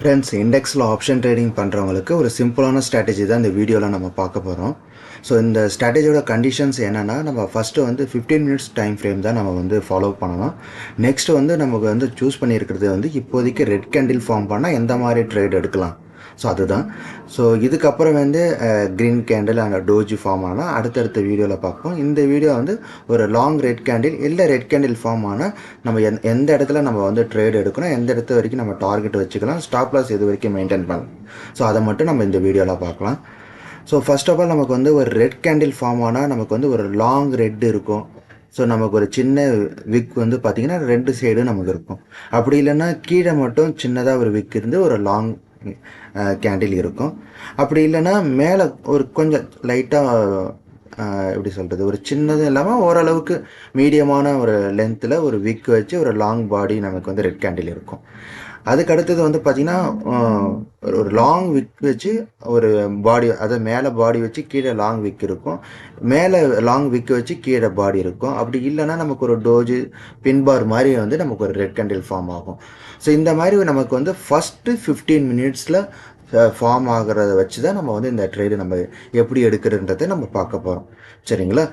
Friends இண்டெக்ஸில் option trading பண்ணுறவங்களுக்கு ஒரு சிம்பிளான ஸ்ட்ராட்டஜி தான் இந்த வீடியோவில் நம்ம பார்க்க போகிறோம் ஸோ இந்த ஸ்ட்ராட்டஜியோட கண்டிஷன்ஸ் என்னென்னா நம்ம ஃபஸ்ட்டு வந்து 15 மினிட்ஸ் டைம் ஃப்ரேம் தான் நம்ம வந்து ஃபாலோ பண்ணணும். நெக்ஸ்ட் வந்து நமக்கு வந்து சூஸ் பண்ணியிருக்கிறது வந்து இப்போதைக்கு ரெட் கேண்டில் ஃபார்ம் பண்ணால் எந்த மாதிரி ட்ரேட் எடுக்கலாம்? ஸோ அதுதான். ஸோ இதுக்கப்புறம் வந்து green candle and doji form ஆனால் அடுத்தடுத்த வீடியோவில் பார்ப்போம். இந்த வீடியோ வந்து ஒரு லாங் ரெட் கேண்டில் இல்லை ரெட் கேண்டில் ஃபார்ம் ஆனால் நம்ம எந் எந்த இடத்துல நம்ம வந்து ட்ரேட் எடுக்கணும் எந்த இடத்து வரைக்கும் நம்ம டார்கெட் வச்சுக்கலாம் ஸ்டாப் லாஸ் எது வரைக்கும் மெயின்டைன் பண்ணலாம். ஸோ அதை மட்டும் நம்ம இந்த வீடியோவில் பார்க்கலாம். ஸோ ஃபஸ்ட் ஆஃப் ஆல் நமக்கு வந்து ஒரு ரெட் கேண்டில் ஃபார்ம் ஆனால் நமக்கு வந்து ஒரு லாங் ரெட் இருக்கும். ஸோ நமக்கு ஒரு சின்ன விக் வந்து பார்த்திங்கன்னா ரெண்டு சைடும் நமக்கு இருக்கும். அப்படி இல்லைன்னா கீழே மட்டும் சின்னதாக ஒரு விக் இருந்து ஒரு லாங் கேண்டில் இருக்கும். அப்படி இல்லைன்னா மேலே ஒரு கொஞ்சம் லைட்டாக எப்படி சொல்கிறது ஒரு சின்னதும் இல்லாமல் ஓரளவுக்கு மீடியமான ஒரு லென்த்தில் ஒரு விக் வச்சு ஒரு லாங் பாடி நமக்கு வந்து ரெட் கேண்டில் இருக்கும். அதுக்கு அடுத்தது வந்து பார்த்திங்கன்னா ஒரு லாங் விக் வச்சு ஒரு பாடி அதை மேலே பாடி வச்சு கீழே லாங் விக் இருக்கும். மேலே லாங் விக் வச்சு கீழே பாடி இருக்கும். அப்படி இல்லைன்னா நமக்கு ஒரு டோஜு பின்பார் மாதிரி வந்து நமக்கு ஒரு ரெட் கேண்டில் ஃபார்ம் ஆகும். ஸோ இந்த மாதிரி நமக்கு வந்து ஃபஸ்ட்டு ஃபிஃப்டீன் மினிட்ஸில் ஃபார்ம் ஆகிறத வச்சு தான் நம்ம வந்து இந்த ட்ரேடு நம்ம எப்படி எடுக்கிறன்றதை நம்ம பார்க்க போகிறோம் சரிங்களா?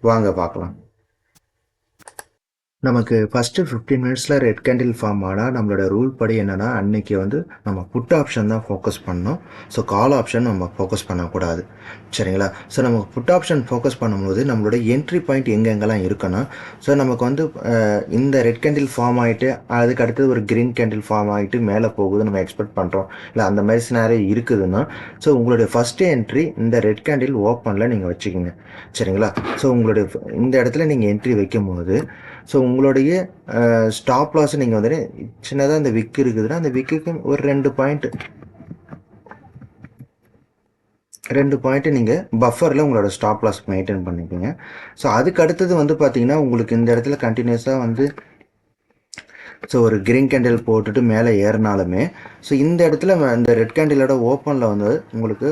வாங்க பார்க்கலாம். நமக்கு ஃபஸ்ட்டு ஃபிஃப்டீன் மினிட்ஸில் ரெட் கேண்டில் ஃபார்ம் ஆனால் நம்மளோட ரூல் படி என்னென்னா அன்னைக்கு வந்து நம்ம புட் ஆப்ஷன் தான் ஃபோக்கஸ் பண்ணோம் ஸோ கால் ஆப்ஷன் நம்ம ஃபோக்கஸ் பண்ணக்கூடாது. சரிங்களா? ஸோ நம்ம புட் ஆப்ஷன் ஃபோக்கஸ் பண்ணும்போது நம்மளோட என்ட்ரி பாயிண்ட் எங்கெங்கெல்லாம் இருக்குன்னா ஸோ நமக்கு வந்து இந்த ரெட் கேண்டில் ஃபார்ம் ஆகிட்டு அதுக்கு அடுத்தது ஒரு க்ரீன் கேண்டில் ஃபார்ம் ஆகிட்டு மேலே போகுது நம்ம எக்ஸ்பெக்ட் பண்ணுறோம் இல்லை அந்த மாதிரி சினாரே இருக்குதுன்னா ஸோ உங்களுடைய ஃபஸ்ட்டு என்ட்ரி இந்த ரெட் கேண்டில் ஓப்பனில் நீங்கள் வச்சுக்கிங்க. சரிங்களா? ஸோ உங்களுடைய இந்த இடத்துல நீங்கள் என்ட்ரி வைக்கும்போது ஸோ உங்களுடைய ஸ்டாப் லாஸ் நீங்கள் வந்துட்டு சின்னதாக இந்த விக்கு இருக்குதுன்னா அந்த விக்குக்கு ஒரு ரெண்டு பாயிண்ட் ரெண்டு பாயிண்ட்டு நீங்கள் பஃபரில் உங்களோட ஸ்டாப் லாஸ் மெயின்டைன் பண்ணிக்கோங்க. ஸோ அதுக்கு அடுத்தது வந்து பார்த்தீங்கன்னா உங்களுக்கு இந்த இடத்துல கண்டினியூஸாக வந்து ஸோ ஒரு கிரீன் கேண்டில் போட்டுட்டு மேலே ஏறினாலுமே ஸோ இந்த இடத்துல இந்த ரெட் கேண்டிலோட ஓப்பனில் வந்து உங்களுக்கு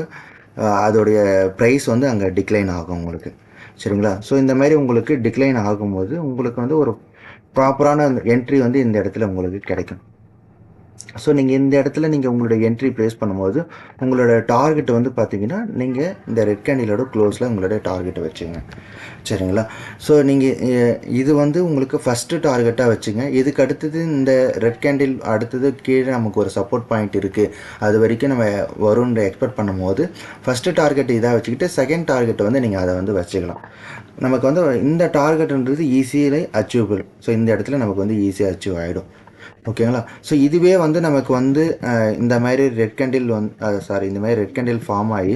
அதோடைய ப்ரைஸ் வந்து அங்கே டிக்ளைன் ஆகும் உங்களுக்கு. சரிங்களா? ஸோ இந்த மாதிரி உங்களுக்கு டிக்ளைன் ஆகும்போது உங்களுக்கு வந்து ஒரு ப்ராப்பரான என்ட்ரி வந்து இந்த இடத்துல உங்களுக்கு கிடைக்கும் ஸோ நீங்கள் இந்த இடத்துல நீங்கள் உங்களோட என்ட்ரி ப்ளேஸ் பண்ணும்போது உங்களோட டார்கெட் வந்து பார்த்தீங்கன்னா நீங்கள் இந்த ரெட் கேண்டிலோட க்ளோஸில் உங்களோட டார்கெட்டை வச்சுங்க. சரிங்களா? ஸோ நீங்கள் இது வந்து உங்களுக்கு ஃபஸ்ட்டு டார்கெட்டாக வச்சுங்க. இதுக்கு அடுத்தது இந்த ரெட் கேண்டில் அடுத்தது கீழே நமக்கு ஒரு சப்போர்ட் பாயிண்ட் இருக்குது அது வரைக்கும் நம்ம வரும்ன்ற எக்ஸ்பெக்ட் பண்ணும்போது ஃபஸ்ட்டு டார்கெட் இதாக வச்சுக்கிட்டு செகண்ட் டார்கெட்டை வந்து நீங்கள் அதை வந்து வச்சுக்கலாம். நமக்கு வந்து இந்த டார்கெட்ன்றது ஈஸியிலே அச்சீவபிள் ஸோ இந்த இடத்துல நமக்கு வந்து ஈஸியாக அச்சீவ் ஆகிடும் ஓகேங்களா ஸோ இதுவே வந்து நமக்கு வந்து இந்த மாதிரி ரெட் கேண்டில் வந்து சாரி இந்த மாதிரி ரெட் கேண்டில் ஃபார்ம் ஆகி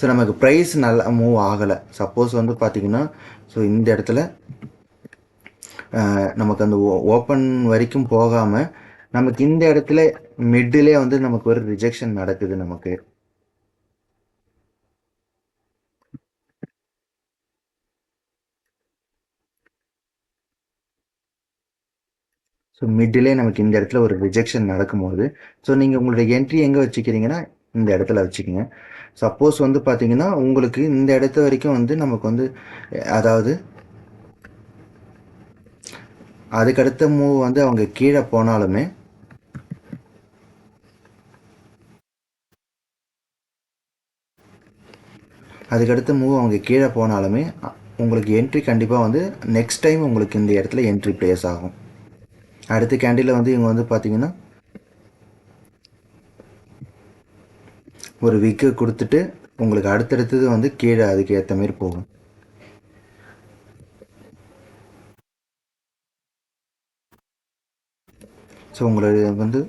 ஸோ நமக்கு ப்ரைஸ் நல்லா மூவ் ஆகலை. சப்போஸ் வந்து பார்த்திங்கன்னா ஸோ இந்த இடத்துல நமக்கு அந்த ஓப்பன் வரைக்கும் போகாமல் நமக்கு இந்த இடத்துல மிட்டிலே வந்து நமக்கு ஒரு ரிஜெக்ஷன் நடக்குது நமக்கு. ஸோ மிட்டிலே நமக்கு இந்த இடத்துல ஒரு ரிஜெக்ஷன் நடக்கும்போது ஸோ நீங்கள் உங்களுடைய என்ட்ரி எங்கே வச்சுக்கிறீங்கன்னா இந்த இடத்துல வச்சுக்கோங்க. சப்போஸ் வந்து பார்த்தீங்கன்னா உங்களுக்கு இந்த இடத்த வரைக்கும் வந்து நமக்கு வந்து அதாவது அதுக்கடுத்த மூவ் வந்து அவங்க கீழே போனாலுமே அதுக்கடுத்த மூவ் அவங்க கீழே போனாலுமே உங்களுக்கு என்ட்ரி கண்டிப்பாக வந்து நெக்ஸ்ட் டைம் உங்களுக்கு இந்த இடத்துல என்ட்ரி ப்ளேஸ் ஆகும். அடுத்த கேண்டீனில் வந்து இவங்க வந்து பார்த்தீங்கன்னா ஒரு விக்கு கொடுத்துட்டு உங்களுக்கு அடுத்தடுத்தது வந்து கீழே அதுக்கு ஏற்ற மாதிரி போகும். ஸோ உங்களுடைய வந்து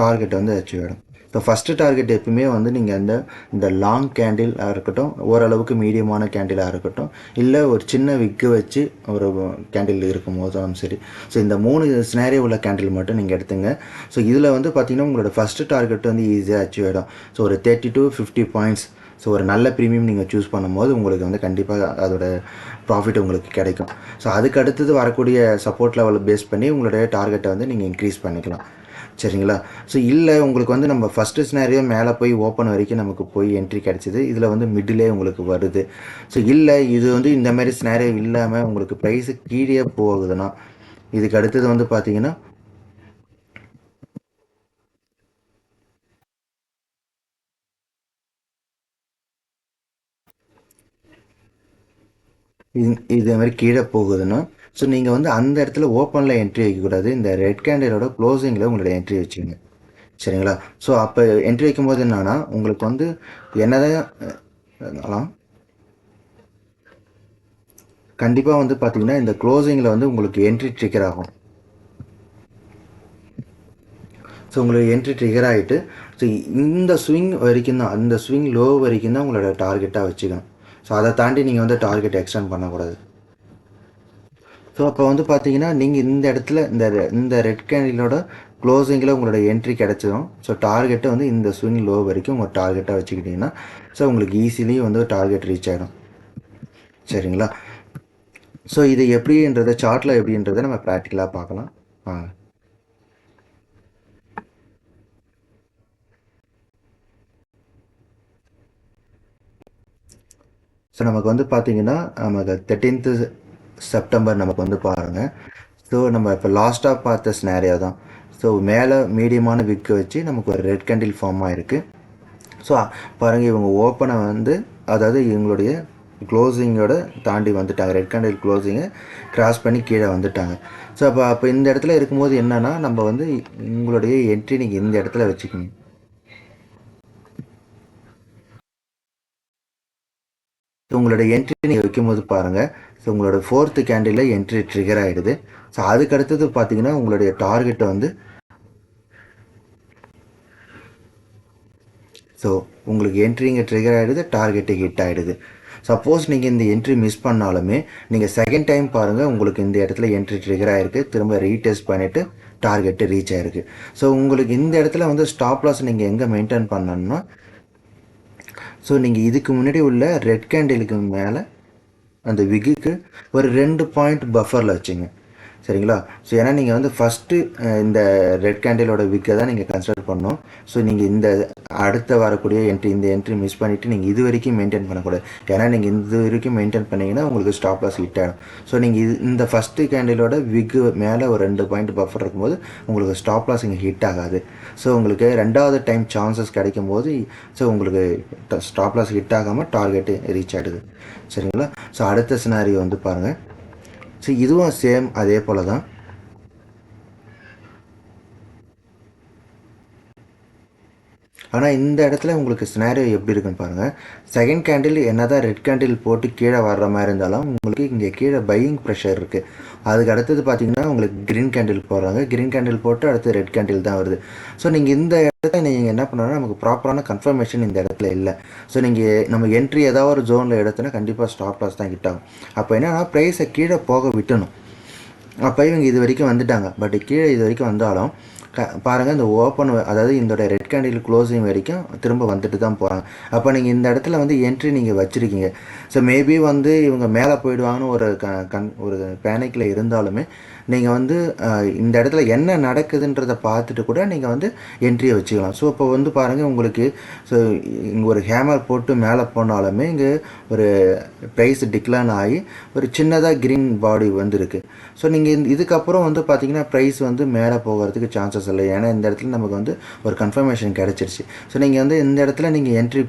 டார்கெட் வந்து அச்சீவ் ஆகிடும் ஸோ ஃபஸ்ட்டு டார்கெட் எப்பவுமே வந்து நீங்கள் அந்த இந்த லாங் கேண்டிலாக இருக்கட்டும் ஓரளவுக்கு மீடியமான கேண்டிலாக இருக்கட்டும் இல்லை ஒரு சின்ன விக்கு வச்சு ஒரு கேண்டில் இருக்கும் போதும் சரி. ஸோ இந்த மூணு ஸ்னேரியா உள்ள கேண்டில் மட்டும் நீங்கள் எடுத்துங்க. ஸோ இதில் வந்து பார்த்தீங்கன்னா உங்களோட ஃபஸ்ட்டு டார்கெட் வந்து ஈஸியாக அச்சீவ் ஆகிடும் ஸோ ஒரு thirty to fifty points so ஒரு நல்ல ப்ரீமியம் நீங்கள் சூஸ் பண்ணும்போது உங்களுக்கு வந்து கண்டிப்பாக அதோட ப்ராஃபிட் உங்களுக்கு கிடைக்கும். ஸோ அதுக்கு அடுத்தது வரக்கூடிய சப்போர்ட் லெவலை பேஸ் பண்ணி உங்களுடைய டார்கெட்டை வந்து நீங்கள் இன்க்ரீஸ் பண்ணிக்கலாம். சரிங்களா? ஸோ இல்லை உங்களுக்கு வந்து நம்ம ஃபஸ்ட்டு ஸ்னேரியோ மேலே போய் ஓப்பன் வரைக்கும் நமக்கு போய் என்ட்ரி கிடச்சிது. இதில் வந்து மிடிலே உங்களுக்கு வருது. ஸோ இல்லை இது வந்து இந்த மாதிரி ஸ்னேரியோ இல்லாமல் உங்களுக்கு ப்ரைஸு கீழே போகுதுன்னா இதுக்கு அடுத்தது வந்து பார்த்தீங்கன்னா இது இதே மாதிரி கீழே போகுதுன்னா ஸோ நீங்கள் வந்து அந்த இடத்துல ஓப்பனில் என்ட்ரி வைக்கக்கூடாது. இந்த ரெட் கேண்டிலோட க்ளோசிங்கில் உங்களோட என்ட்ரி வச்சுக்கோங்க. சரிங்களா? ஸோ அப்போ என்ட்ரி வைக்கும்போது என்னன்னா உங்களுக்கு வந்து என்னதான் கண்டிப்பாக வந்து பார்த்தீங்கன்னா இந்த க்ளோசிங்கில் வந்து உங்களுக்கு என்ட்ரி ட்ரிகர் ஆகும். ஸோ உங்களுக்கு என்ட்ரி ட்ரிகர் ஆகிட்டு ஸோ இந்த ஸ்விங் வரைக்கும் தான் அந்த ஸ்விங் லோ வரைக்கும் தான் உங்களோட டார்கெட்டாக வச்சுக்கணும். ஸோ அதை தாண்டி நீங்கள் வந்து டார்கெட் எக்ஸ்டெண்ட் பண்ணக்கூடாது. ஸோ அப்போ வந்து பார்த்தீங்கன்னா நீங்கள் இந்த இடத்துல இந்த ரெ- இந்த ரெட் கேண்டிலோட க்ளோசிங்கில் உங்களோட என்ட்ரி கிடச்சிடும் ஸோ டார்கெட்டை வந்து இந்த ஸ்விங் லோ வரைக்கும் உங்கள் டார்கெட்டாக வச்சுக்கிட்டிங்கன்னா ஸோ உங்களுக்கு ஈஸிலி வந்து டார்கெட் ரீச் ஆகிடும் சரிங்களா? ஸோ இது எப்படின்றத சார்ட்டில் எப்படின்றத நம்ம ப்ராக்டிக்கலாக பார்க்கலாம். வாங்க. ஸோ நமக்கு வந்து பார்த்தீங்கன்னா நமக்கு தேர்ட்டீன்த்து செப்டம்பர் நமக்கு வந்து பாருங்கள் ஸோ நம்ம இப்போ லாஸ்ட்டாக பார்த்த ஸ்னாரியா தான். ஸோ மேலே மீடியமான விக்கு வச்சு நமக்கு ஒரு ரெட் கேண்டில் ஃபார்ம் ஆகிருக்கு ஸோ பாருங்கள் இவங்க ஓப்பனை வந்து அதாவது இவங்களுடைய க்ளோசிங்கோட தாண்டி வந்துட்டாங்க. ரெட் கேண்டில் க்ளோசிங்கை கிராஸ் பண்ணி கீழே வந்துட்டாங்க. ஸோ அப்போ அப்போ இந்த இடத்துல இருக்கும்போது என்னென்னா நம்ம வந்து உங்களுடைய என்ட்ரி நீங்கள் இந்த இடத்துல வச்சுக்கணும். உங்களுடைய என்ட்ரி நீங்கள் வைக்கும்போது பாருங்கள் ஸோ உங்களோட ஃபோர்த்து கேண்டிலில் என்ட்ரி ட்ரிகர் ஆகிடுது ஸோ அதுக்கு அடுத்தது பார்த்தீங்கன்னா உங்களுடைய டார்கெட்டை வந்து ஸோ உங்களுக்கு என்ட்ரிங்க ட்ரிகர் ஆகிடுது டார்கெட்டு ஹிட் ஆகிடுது சப்போஸ் நீங்கள் இந்த என்ட்ரி மிஸ் பண்ணாலுமே நீங்கள் செகண்ட் டைம் பாருங்கள் உங்களுக்கு இந்த இடத்துல என்ட்ரி ட்ரிகர் ஆகிருக்கு திரும்ப ரீடெஸ்ட் பண்ணிவிட்டு டார்கெட்டு ரீச் ஆகிருக்கு ஸோ உங்களுக்கு இந்த இடத்துல வந்து ஸ்டாப் லாஸ் நீங்கள் எங்கே மெயின்டைன் பண்ணணும்னா ஸோ நீங்கள் இதுக்கு முன்னாடி உள்ள ரெட் கேண்டிலுக்கு மேலே அந்த விகுக்கு ஒரு ரெண்டு பாயிண்ட் பஃபரில் வச்சுங்க. சரிங்களா? ஸோ ஏன்னா நீங்கள் வந்து ஃபஸ்ட்டு இந்த ரெட் கேண்டிலோட விக்கை தான் நீங்கள் கன்சிடர் பண்ணணும். ஸோ நீங்கள் இந்த அடுத்த வரக்கூடிய என்ட்ரி இந்த என்ட்ரி மிஸ் பண்ணிவிட்டு நீங்கள் இது வரைக்கும் மெயின்டைன் பண்ணக்கூடாது. ஏன்னா நீங்கள் இது வரைக்கும் மெயின்டைன் பண்ணீங்கன்னா உங்களுக்கு ஸ்டாப் லாஸ் ஹிட் ஆகிடும் ஸோ நீங்கள் இது இந்த ஃபஸ்ட்டு கேண்டிலோட விக்கு மேலே ஒரு ரெண்டு பாயிண்ட் பஃபர் இருக்கும்போது உங்களுக்கு ஸ்டாப் லாஸ் இங்கே ஹிட் ஆகாது. ஸோ உங்களுக்கு ரெண்டாவது டைம் சான்சஸ் கிடைக்கும் போது ஸோ உங்களுக்கு ஸ்டாப் லாஸ் ஹிட் ஆகாமல் டார்கெட்டு ரீச் ஆகிடுது சரிங்களா? ஸோ அடுத்த சினாரியோ வந்து பாருங்கள் ஸோ இதுவும் சேம் அதே போல் தான் ஆனால் இந்த இடத்துல உங்களுக்கு ஸ்னாரியோ எப்படி இருக்குன்னு பாருங்கள் செகண்ட் கேண்டில் என்ன தான் ரெட் கேண்டில் போட்டு கீழே வர்ற மாதிரி இருந்தாலும் உங்களுக்கு இங்கே கீழே பையிங் ப்ரெஷர் இருக்குது அதுக்கு அடுத்தது பார்த்தீங்கன்னா உங்களுக்கு க்ரீன் கேண்டில் போடுறாங்க. க்ரீன் கேண்டில் போட்டு அடுத்து ரெட் கேண்டில் தான் வருது. ஸோ நீங்கள் இந்த இடத்துல நீங்கள் என்ன பண்ணணும்னா நமக்கு ப்ராப்பரான கன்ஃபர்மேஷன் இந்த இடத்துல இல்லை. ஸோ நீங்கள் நம்ம என்ட்ரி ஏதாவது ஒரு ஜோனில் எடுத்தோன்னா கண்டிப்பாக ஸ்டாப் லாஸ் தான் கிட்டாகும் அப்போ என்னென்னா ப்ரைஸை கீழே போக விட்டணும். அப்போ இவங்க இது வரைக்கும் வந்துட்டாங்க. பட் கீழே இது வரைக்கும் வந்தாலும் க பாருங்கள் இந்த ஓப்பன் அதாவது இதோட ரெட் கேண்டில் க்ளோசிங் வரைக்கும் திரும்ப வந்துட்டு தான் போகிறாங்க அப்போ நீங்கள் இந்த இடத்துல வந்து என்ட்ரி நீங்கள் வச்சுருக்கீங்க. ஸோ மேபி வந்து இவங்க மேலே போயிடுவாங்கன்னு ஒரு க கண் ஒரு பேனிக்கில் இருந்தாலுமே நீங்கள் வந்து இந்த இடத்துல என்ன நடக்குதுன்றதை பார்த்துட்டு கூட நீங்கள் வந்து என்ட்ரியை வச்சுக்கலாம். ஸோ இப்போ வந்து பாருங்கள் உங்களுக்கு ஸோ இங்கே ஒரு ஹேமர் போட்டு மேலே போனாலுமே இங்கே ஒரு ப்ரைஸ் டிக்ளைன் ஆகி ஒரு சின்னதாக க்ரீன் பாடி வந்துருக்கு. ஸோ நீங்கள் இந்த இதுக்கப்புறம் வந்து பார்த்தீங்கன்னா ப்ரைஸ் வந்து மேலே போகிறதுக்கு சான்சஸ் இல்லை. ஏன்னா இந்த இடத்துல நமக்கு வந்து ஒரு கன்ஃபர்மேஷன் கிடச்சிருச்சு. ஸோ நீங்கள் வந்து இந்த இடத்துல நீங்கள் என்ட்ரி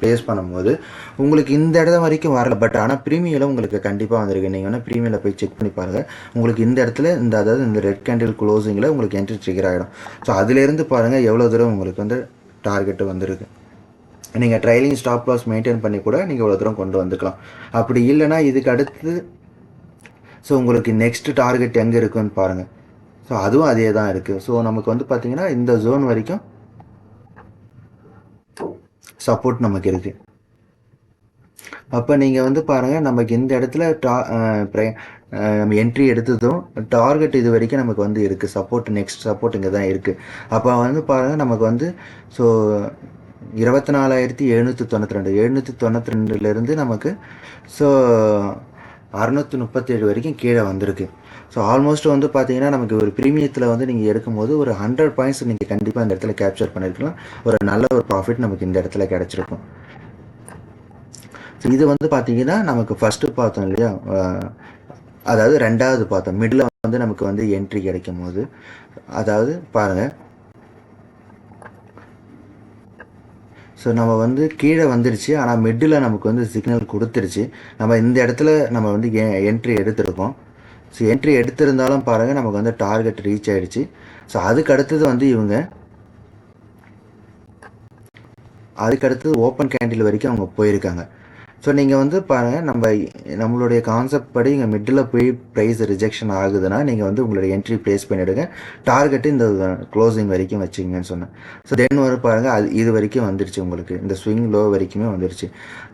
ப்ளேஸ் பண்ணும்போது உங்களுக்கு இந்த இடம் வரைக்கும் வரல. பட் ஆனால் ப்ரீமியில் உங்களுக்கு கண்டிப்பாக வந்திருக்கு. நீங்கள் வேணால் ப்ரீமியில் போய் செக் பண்ணி பாருங்கள் உங்களுக்கு இந்த இடத்துல இந்த அதாவது இந்த ரெட் கேண்டில் க்ளோசிங்கில் உங்களுக்கு என்ட்ரி ட்ரிகர் ஆகிடும் ஸோ அதிலேருந்து பாருங்கள் எவ்வளோ தூரம் உங்களுக்கு வந்து டார்கெட்டு வந்திருக்கு. நீங்கள் ட்ரைலிங் ஸ்டாப் லாஸ் மெயின்டைன் பண்ணி கூட நீங்கள் இவ்வளோ தூரம் கொண்டு வந்துக்கலாம். அப்படி இல்லைன்னா இதுக்கு அடுத்து ஸோ உங்களுக்கு நெக்ஸ்ட் டார்கெட் எங்கே இருக்குன்னு பாருங்கள் ஸோ அதுவும் அதே தான் இருக்குது ஸோ நமக்கு வந்து பார்த்திங்கன்னா இந்த ஜோன் வரைக்கும் சப்போர்ட் நமக்கு இருக்குது அப்போ நீங்கள் வந்து பாருங்கள் நமக்கு இந்த இடத்துல டா நம்ம என்ட்ரி எடுத்ததும் டார்கெட் இது வரைக்கும் நமக்கு வந்து இருக்குது சப்போர்ட் நெக்ஸ்ட் சப்போர்ட் இங்கே தான் இருக்குது அப்போ வந்து பாருங்கள் நமக்கு வந்து ஸோ இருபத்தி நாலாயிரத்தி எழுநூற்றி தொண்ணூற்றி ரெண்டு எழுநூற்றி தொண்ணூற்றி ரெண்டுலேருந்து நமக்கு ஸோ அறநூற்றி முப்பத்தேழு வரைக்கும் கீழே வந்திருக்கு. ஸோ ஆல்மோஸ்ட் வந்து பார்த்தீங்கன்னா நமக்கு ஒரு ப்ரீமியத்தில் வந்து நீங்கள் எடுக்கும்போது ஒரு ஹண்ட்ரட் பாயிண்ட்ஸ் நீங்கள் கண்டிப்பாக அந்த இடத்துல கேப்சர் பண்ணியிருக்கலாம் ஒரு நல்ல ஒரு ப்ராஃபிட் நமக்கு இந்த இடத்துல கிடச்சிருக்கும். இது வந்து பார்த்தீங்கன்னா நமக்கு ஃபஸ்ட்டு பார்த்தோம் இல்லையா? அதாவது ரெண்டாவது பார்த்தோம். மிடில் வந்து நமக்கு வந்து என்ட்ரி கிடைக்கும் போது அதாவது பாருங்கள் ஸோ நம்ம வந்து கீழே வந்துருச்சு. ஆனால் மிட்டில் நமக்கு வந்து சிக்னல் கொடுத்துருச்சு. நம்ம இந்த இடத்துல நம்ம வந்து என்ட்ரி எடுத்திருக்கோம். ஸோ என்ட்ரி எடுத்திருந்தாலும் பாருங்கள் நமக்கு வந்து டார்கெட் ரீச் ஆகிடுச்சு ஸோ அதுக்கு அடுத்தது வந்து இவங்க அதுக்கடுத்து ஓப்பன் கேண்டில் வரைக்கும் அவங்க போயிருக்காங்க. ஸோ நீங்கள் வந்து பாருங்கள் நம்ம நம்மளுடைய கான்செப்ட் படி இங்கே மிடில் போய் ப்ரைஸ் ரிஜெக்ஷன் ஆகுதுன்னா நீங்கள் வந்து உங்களுடைய என்ட்ரி ப்ளேஸ் பண்ணிவிடுங்க டார்கெட்டு இந்த க்ளோசிங் வரைக்கும் வச்சுங்கன்னு சொன்னேன். ஸோ தென் வர பாருங்கள் அது இது வரைக்கும் வந்துருச்சு உங்களுக்கு. இந்த ஸ்விங் லோ வரைக்குமே வந்துருச்சு.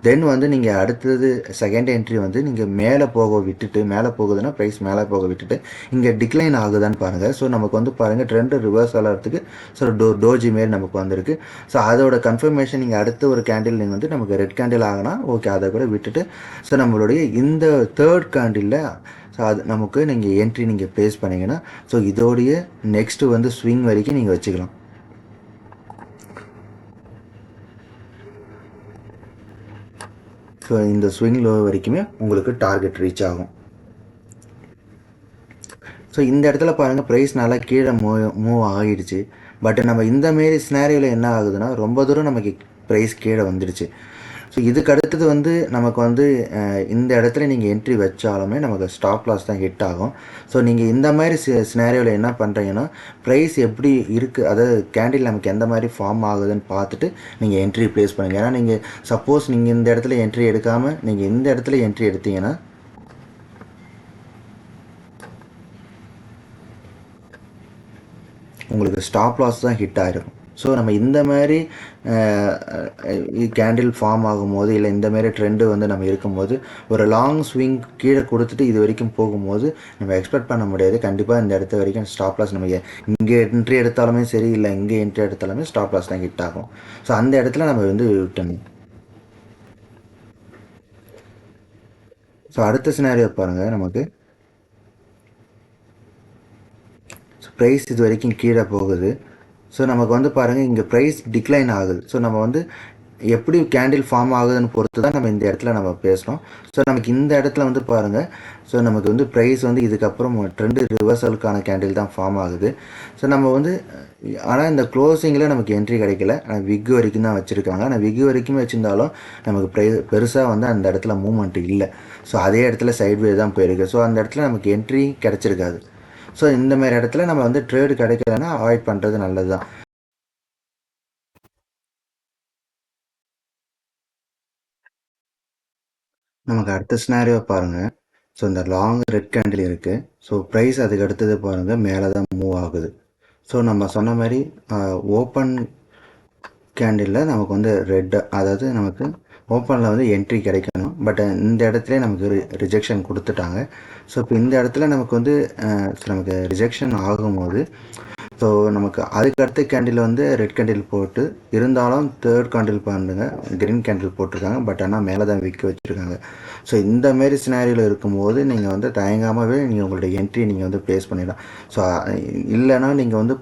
தென் வந்து நீங்கள் அடுத்தது செகண்ட் என்ட்ரி வந்து நீங்கள் மேலே போக விட்டுட்டு மேலே போகுதுன்னா ப்ரைஸ் மேலே போக விட்டுட்டு இங்கே டிக்ளைன் ஆகுதான்னு பாருங்கள் ஸோ நமக்கு வந்து பாருங்கள் ட்ரெண்டு ரிவர்ஸ் ஆகிறதுக்கு ஸோ டோ டோஜி மாரி நமக்கு வந்திருக்கு. ஸோ அதோட கன்ஃபர்மேஷன் நீங்கள் அடுத்த ஒரு கேண்டில் நீங்கள் வந்து நமக்கு ரெட் கேண்டில் ஆகினா ஓகே அதை கூட விட்டுட்டு ஸோ நம்மளுடைய இந்த தேர்ட் கேண்டில் ஸோ அது நமக்கு நீங்கள் என்ட்ரி நீங்கள் ப்ளேஸ் பண்ணிங்கன்னா ஸோ இதோடைய நெக்ஸ்ட்டு வந்து ஸ்விங் வரைக்கும் நீங்கள் வச்சுக்கலாம். ஸோ இந்த ஸ்விங் லோ வரைக்குமே உங்களுக்கு டார்கெட் ரீச் ஆகும். ஸோ இந்த இடத்துல பாருங்கள் ப்ரைஸ் நல்லா கீழே மூவ் மூவ் ஆகிடுச்சு. பட் நம்ம இந்த மாரி ஸ்னாரியோவில் என்ன ஆகுதுன்னா ரொம்ப தூரம் நமக்கு ப்ரைஸ் கீழே வந்துடுச்சு. ஸோ இதுக்கு அடுத்தது வந்து நமக்கு வந்து இந்த இடத்துல நீங்கள் என்ட்ரி வச்சாலுமே நமக்கு ஸ்டாப் லாஸ் தான் ஹிட் ஆகும். ஸோ நீங்கள் இந்த மாதிரி ஸ்னாரியோவில் என்ன பண்ணுறீங்கன்னா ப்ரைஸ் எப்படி இருக்குது அதாவது கேண்டில் நமக்கு எந்த மாதிரி ஃபார்ம் ஆகுதுன்னு பார்த்துட்டு நீங்கள் என்ட்ரி ப்ளேஸ் பண்ணுங்கள் ஏன்னா நீங்கள் சப்போஸ் நீங்கள் இந்த இடத்துல என்ட்ரி எடுக்காமல் நீங்கள் இந்த இடத்துல என்ட்ரி எடுத்தீங்கன்னா உங்களுக்கு ஸ்டாப் லாஸ் தான் ஹிட் ஆகிருக்கும் ஸோ நம்ம இந்த மாதிரி கேண்டில் ஃபார்ம் ஆகும்போது இல்லை இந்த மாதிரி ட்ரெண்டு வந்து நம்ம இருக்கும்போது ஒரு லாங் ஸ்விங் கீழே கொடுத்துட்டு இது வரைக்கும் போகும்போது நம்ம எக்ஸ்பெக்ட் பண்ண முடியாது. கண்டிப்பாக இந்த இடத்த வரைக்கும் ஸ்டாப் லாஸ் நம்ம இங்கே என்ட்ரி எடுத்தாலுமே சரி இல்லை இங்கே என்ட்ரி எடுத்தாலுமே ஸ்டாப் லாஸ் தான் ஹிட் ஆகும். ஸோ அந்த இடத்துல நம்ம வந்து விட்டணும் ஸோ அடுத்த சினாரியோ பாருங்கள் நமக்கு. ப்ரைஸ் இது வரைக்கும் கீழே போகுது. ஸோ நமக்கு வந்து பாருங்கள் இங்கே ப்ரைஸ் டிக்ளைன் ஆகுது. ஸோ நம்ம வந்து எப்படி கேண்டில் ஃபார்ம் ஆகுதுன்னு பொறுத்து தான் நம்ம இந்த இடத்துல நம்ம பேசுகிறோம் ஸோ நமக்கு இந்த இடத்துல வந்து பாருங்கள் ஸோ நமக்கு வந்து ப்ரைஸ் வந்து இதுக்கப்புறம் ட்ரெண்டு ரிவர்சலுக்கான கேண்டில் தான் ஃபார்ம் ஆகுது. ஸோ நம்ம வந்து ஆனால் இந்த க்ளோசிங்கில் நமக்கு என்ட்ரி கிடைக்கல. ஆனால் விக்கு வரைக்கும் தான் வச்சுருக்காங்க. ஆனால் விக்கு வரைக்கும் வச்சுருந்தாலும் நமக்கு ப்ரை பெருசாக வந்து அந்த இடத்துல மூமெண்ட் இல்லை. ஸோ அதே இடத்துல சைட்வே தான் போயிருக்கு. ஸோ அந்த இடத்துல நமக்கு என்ட்ரி கிடச்சிருக்காது. ஸோ இந்த மாதிரி இடத்துல நம்ம வந்து ட்ரேடு கிடைக்கலன்னா அவாய்ட் பண்ணுறது நல்லது தான் நமக்கு அடுத்த ஸ்னாரியோ பாருங்கள் ஸோ இந்த லாங் ரெட் கேண்டில் இருக்குது ஸோ ப்ரைஸ் அதுக்கு அடுத்தது பாருங்கள் மேலே தான் மூவ் ஆகுது. ஸோ நம்ம சொன்ன மாதிரி ஓப்பன் கேண்டிலில் நமக்கு வந்து ரெட் அதாவது நமக்கு ஓப்பனில் வந்து என்ட்ரி கிடைக்கணும். பட் இந்த இடத்துல நமக்கு ரிஜெக்ஷன் கொடுத்துட்டாங்க. ஸோ இப்போ இந்த இடத்துல நமக்கு வந்து நமக்கு ரிஜெக்ஷன் ஆகும்போது ஸோ நமக்கு அதுக்கு அடுத்த கேண்டில் வந்து ரெட் கேண்டில் போட்டு இருந்தாலும் தேர்ட் கேண்டில் பண்ணுங்க க்ரீன் கேண்டில் போட்டிருக்காங்க. பட் ஆனால் மேலே தான் விற்க வச்சுருக்காங்க. ஸோ இந்த மாரி சினாரியில் இருக்கும்போது நீங்கள் வந்து தயங்காமவே நீங்கள் உங்களுடைய என்ட்ரி நீங்கள் வந்து ப்ளேஸ் பண்ணிடலாம். ஸோ இல்லைனா நீங்கள் வந்து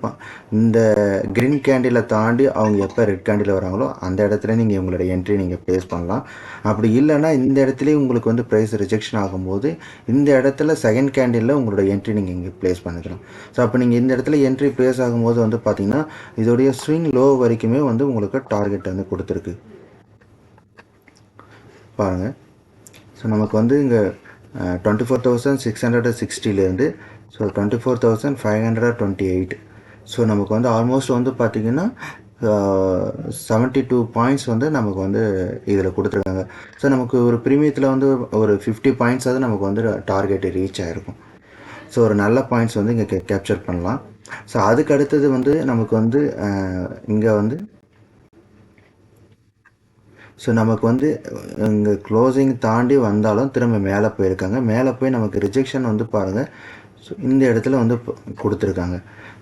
இந்த க்ரீன் கேண்டிலை தாண்டி அவங்க எப்போ ரெட் கேண்டில் வராங்களோ அந்த இடத்துல நீங்கள் உங்களுடைய என்ட்ரி நீங்கள் ப்ளேஸ் பண்ணலாம். அப்படி இல்லைனா இந்த இடத்துலேயே உங்களுக்கு வந்து ப்ரைஸ் ரிஜெக்ஷன் ஆகும்போது இந்த இடத்துல செகண்ட் கேண்டிலில் உங்களோட என்ட்ரி நீங்கள் இங்கே ப்ளேஸ் பண்ணிக்கலாம். ஸோ அப்போ நீங்கள் இந்த இடத்துல என்ட்ரி ப்ளேஸ் ஆகும்போது வந்து பார்த்தீங்கன்னா இதோடைய ஸ்விங் லோ வரைக்குமே வந்து உங்களுக்கு டார்கெட் வந்து கொடுத்துருக்கு. பாருங்கள் ஸோ நமக்கு வந்து இங்கே twenty four thousand six hundred சிக்ஸ்டிலேருந்து so twenty four thousand five hundred twenty eight so நமக்கு வந்து ஆல்மோஸ்ட் வந்து பார்த்திங்கன்னா செவன்ட்டி டூ பாயிண்ட்ஸ் வந்து நமக்கு வந்து இதில் கொடுத்துருக்காங்க. ஸோ நமக்கு ஒரு ப்ரீமியத்தில் வந்து ஒரு ஃபிஃப்டி பாயிண்ட்ஸாவது நமக்கு வந்து டார்கெட்டு ரீச் ஆகிருக்கும் ஸோ ஒரு நல்ல பாயிண்ட்ஸ் வந்து இங்கே கேப்சர் பண்ணலாம். ஸோ அதுக்கு அடுத்தது வந்து நமக்கு வந்து இங்கே வந்து ஸோ நமக்கு வந்து இங்கே க்ளோசிங் தாண்டி வந்தாலும் திரும்ப மேலே போயிருக்காங்க. மேலே போய் நமக்கு ரிஜெக்ஷன் வந்து பாருங்கள் ஸோ இந்த இடத்துல வந்து கொடுத்துருக்காங்க.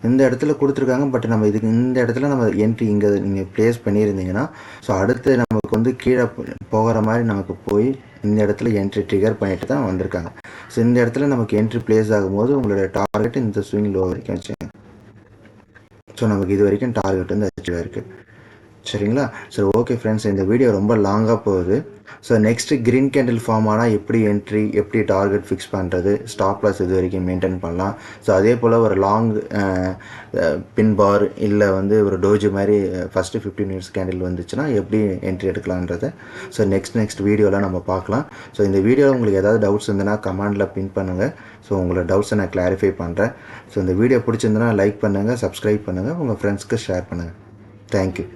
இந்த இடத்துல கொடுத்துருக்காங்க பட் நம்ம இதுக்கு இந்த இடத்துல நம்ம என்ட்ரி இங்கே நீங்கள் ப்ளேஸ் பண்ணியிருந்தீங்கன்னா ஸோ அடுத்து நமக்கு வந்து கீழே போகிற மாதிரி நமக்கு போய் இந்த இடத்துல என்ட்ரி ட்ரிகர் பண்ணிட்டு தான் வந்திருக்காங்க. ஸோ இந்த இடத்துல நமக்கு என்ட்ரி ப்ளேஸ் ஆகும்போது உங்களுடைய டார்கெட் இந்த ஸ்விங் லோ வரைக்கும் வச்சுங்க ஸோ நமக்கு இது வரைக்கும் டார்கெட் வந்து அச்சீவ் இருக்குது சரிங்களா? சரி ஓகே ஃப்ரெண்ட்ஸ் இந்த வீடியோ ரொம்ப லாங்காக போகுது. So next green candle form ஆனால் எப்படி என்ட்ரி எப்படி டார்கெட் ஃபிக்ஸ் பண்ணுறது ஸ்டாப் லாஸ் இது வரைக்கும் மெயின்டைன் பண்ணலாம். ஸோ அதே போல் ஒரு லாங் பின் பார் இல்லை வந்து ஒரு டோஜு மாதிரி ஃபஸ்ட்டு ஃபிஃப்டீன் மினிட்ஸ் கேண்டில் வந்துச்சுன்னா எப்படி என்ட்ரி எடுக்கலான்றதை ஸோ நெக்ஸ்ட் நெக்ஸ்ட் வீடியோவில் நம்ம பார்க்கலாம். ஸோ இந்த வீடியோவில் உங்களுக்கு ஏதாவது டவுட்ஸ் இருந்ததுன்னா கமெண்டில் பின் பண்ணுங்கள் ஸோ உங்களோட டவுட்ஸை நான் கிளாரிஃபை பண்ணுறேன் ஸோ இந்த வீடியோ பிடிச்சிருந்தனா லைக் பண்ணுங்கள் சப்ஸ்கிரைப் பண்ணுங்கள் உங்கள் ஃப்ரெண்ட்ஸ்க்கு ஷேர் பண்ணுங்கள் தேங்க்யூ